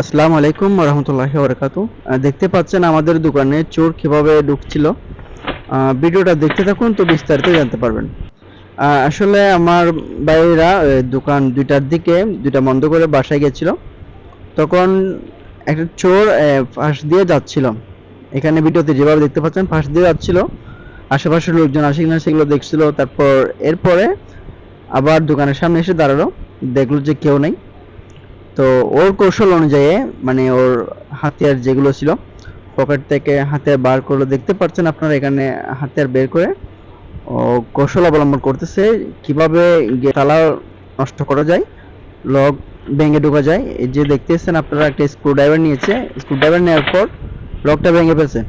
আসসালামু আলাইকুম রহমতুল্লাহ বরকাতু দেখতে পাচ্ছেন আমাদের দোকানে চোর কীভাবে ঢুকছিল। ভিডিওটা দেখতে থাকুন তো বিস্তারিত জানতে পারবেন। আসলে আমার ভাইয়েরা দোকান দুইটার দিকে, দুইটা বন্ধ করে বাসায় গেছিল। তখন একটা চোর পাশ দিয়ে যাচ্ছিল। এখানে ভিডিওতে যেভাবে দেখতে পাচ্ছেন পাশ দিয়ে যাচ্ছিল। আশেপাশের লোকজন আসে কিনা সেগুলো দেখছিল। তারপর এরপরে আবার দোকানের সামনে এসে দাঁড়াল। দেখল যে কেউ নেই। তো ওর কৌশল অনুযায়ী মানে ওর হাতিয়ার যেগুলো ছিল, পকেট থেকে হাতিয়ার বার করল দেখতে পাচ্ছেন আপনারা এখানে হাতিয়ার বের করে। ও কৌশল অবলম্বন করতেছে, কীভাবে তালা নষ্ট করা যায়, লক ভেঙে ঢোকা যায়। এই যে দেখতেছেন আপনারা, একটা স্ক্রুড্রাইভার নিয়েছে। স্ক্রুড্রাইভার নেওয়ার পর লকটা ভেঙে ফেলছে।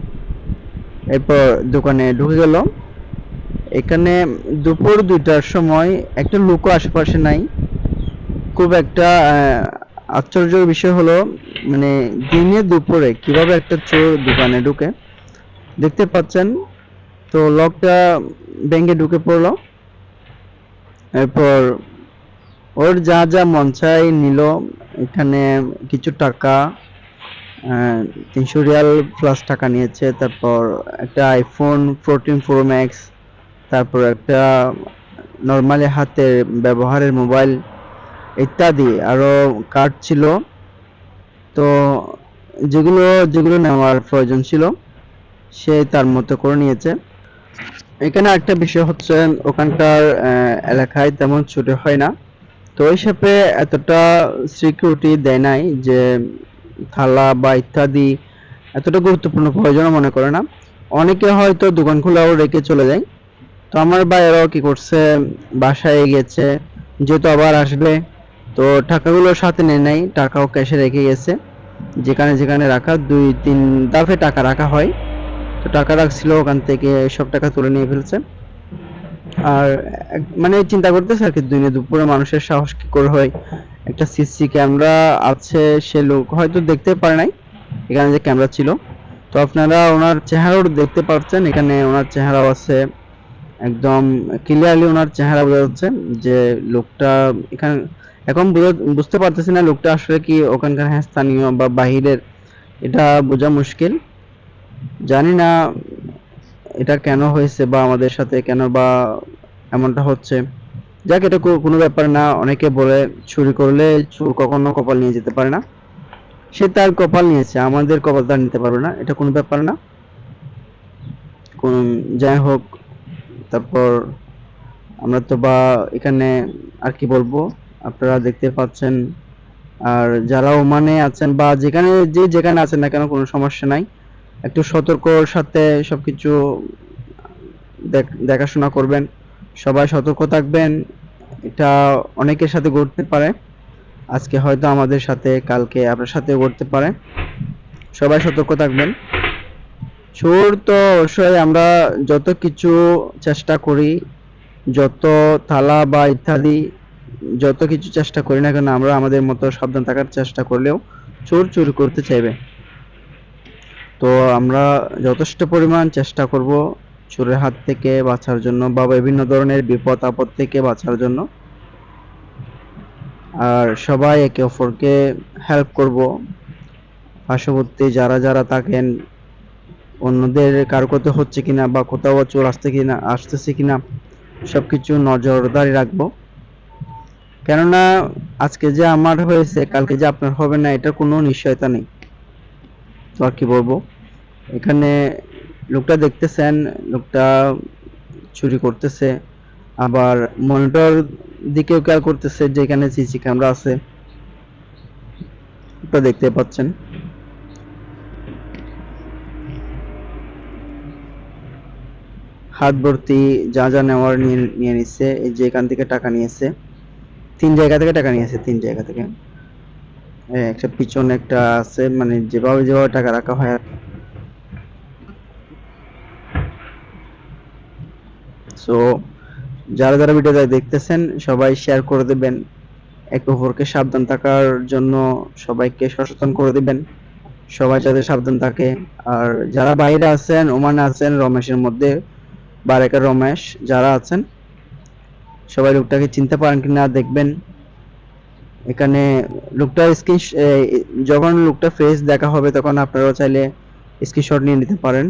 এরপর দোকানে ঢুকে গেল। এখানে দুপুর দুইটার সময় একটা লোকও আশেপাশে নাই। খুব একটা আশ্চর্যের বিষয় হলো মানে দিনে দুপুরে কীভাবে একটা চোর দোকানে ঢুকে, দেখতে পাচ্ছেন, তো লকটা ব্যাংকে ঢুকে পড়ল। এরপর ওর যা যা মন চাই নিল, এখানে কিছু টাকা তিনশো রিয়াল প্লাস টাকা নিয়েছে, তারপর একটা আইফোন ফোরটিন প্রো ম্যাক্স তারপর একটা নর্মালি হাতের ব্যবহারের মোবাইল ইত্যাদি আরও কার্ড ছিল। তো যেগুলো যেগুলো নেওয়ার প্রয়োজন ছিল, সে তার মতো করে নিয়েছে। এখানে একটা বিষয় হচ্ছে, ওখানকার এলাকায় তেমন ছুটি হয় না। তো ওই হিসাবে এতটা সিকিউরিটি দেয় নাই যে থালা বা ইত্যাদি এতটা গুরুত্বপূর্ণ প্রয়োজন মনে করে না। অনেকে হয়তো দোকান খোলাও রেখে চলে যায়। তো আমার ভাইয়েরাও কি করছে, বাসায় গেছে যেহেতু আবার আসবে তো টাকাগুলো সাথে নেয় নাই, টাকাও ক্যাশে রেখে গেছে। যেখানে যেখানে রাখা, দুই, তিন দাফে টাকা রাখা হয়। তো টাকা রাখছিল, ওখান থেকে সব টাকা তুলে নিয়ে ফেলছে। আর মানে চিন্তা করতেছে আর কি, দিনে দুপুরে মানুষের সাহস কি করে হয়। একটা সিসি ক্যামেরা আছে, সে লোক হয়তো দেখতে পারে নাই, এখানে যে ক্যামেরা ছিল। তো আপনারা ওনার চেহারাও দেখতে পাচ্ছেন, এখানে ওনার চেহারাও আছে। একদম ক্লিয়ারলি ওনার চেহারা বোঝা যাচ্ছে যে লোকটা এখানে এখন বুঝা- বুঝতে পারতেছি না লোকটা আসলে কি ওখানকার হ্যাঁ স্থানীয় বা বাহিরের, এটা বোঝা মুশকিল। জানি না এটা কেন হয়েছে বা আমাদের সাথে কেন বা এমনটা হচ্ছে। যাক, এটা কোনো ব্যাপার না, অনেকে বলে চুরি করলে চোর কখনো কপাল নিয়ে যেতে পারে না। সে তার কপাল নিয়েছে, আমাদের কপাল তার নিতে পারবে না, এটা কোনো ব্যাপার না। কোন যাই হোক, তারপর আমরা তো বা এখানে আর কি বলব? আপনারা দেখতে পাচ্ছেন। আর যারা ওমানে আছেন বা যেখানে যে যেখানে আছেন না কেন, কোনো সমস্যা নাই। একটু সতর্কর সাথে সবকিছু দেখ- দেখাশোনা করবেন। সবাই সতর্ক থাকবেন। এটা অনেকের সাথে ঘটতে পারে। আজকে হয়তো আমাদের সাথে, কালকে আপনার সাথে ঘটতে পারে। সবাই সতর্ক থাকবেন। চোর তো অবশ্যই আমরা যত কিছু চেষ্টা করি, যত থালা বা ইত্যাদি যত কিছু চেষ্টা করি না কেন, আমরা আমাদের মতো সাবধান থাকার চেষ্টা করলেও চোর চুরি করতে চাইবে। তো আমরা যথেষ্ট পরিমাণ চেষ্টা করব চোরের হাত থেকে বাঁচার জন্য বা বিভিন্ন ধরনের বিপদ, আপদ থেকে বাঁচার জন্য। আর সবাই একে অপরকে হেল্প করব। পার্শ্ববর্তী যারা যারা থাকেন, অন্যদের কারও কোথাও হচ্ছে কিনা বা কোথাও চোর আসছে কিনা, আসতেছে কিনা, সবকিছু নজরদারি রাখব। কেননা আজকে যে আমার হয়েছে, কালকে যে আপনার হবে না, এটার কোনো নিশ্চয়তা নেই। তো আর কি বলব? এখানে লোকটা দেখতেছেন, লোকটা চুরি করতেছে, আবার মনিটর দিকেও খেয়াল করতেছে যে এখানে সিসি ক্যামেরা আছে। ওটা দেখতে পাচ্ছেন। হাত ভর্তি যা যা নেওয়ার নিয়ে নিয়ে নিচ্ছে, এই যে এখান থেকে টাকা নিয়েছে। তিন জায়গা থেকে টাকা নিয়েছে তিন জায়গা থেকে। একটা পিছনে একটা আছে মানে যেভাবে যেভাবে টাকা রাখা হয় সো যারা যারা ভিডিওটা দেখতেছেন, সবাই শেয়ার করে দেবেন। একে অপরকে সাবধান থাকার জন্য সবাইকে সচেতন করে দিবেন। সবাই যাতে সাবধান থাকে। আর যারা বাইরে আছেন, ওমানে আছেন, রমেশের মধ্যে বারেকা রমেশ, যারা আছেন সবাই লোকটাকে চিনতে পারেন কিনা দেখবেন। এখানে লোকটা স্ক্রিন যখন লোকটা ফেস দেখা হবে, তখন আপনারাও চাইলে স্ক্রিনশট নিয়ে নিতে পারেন।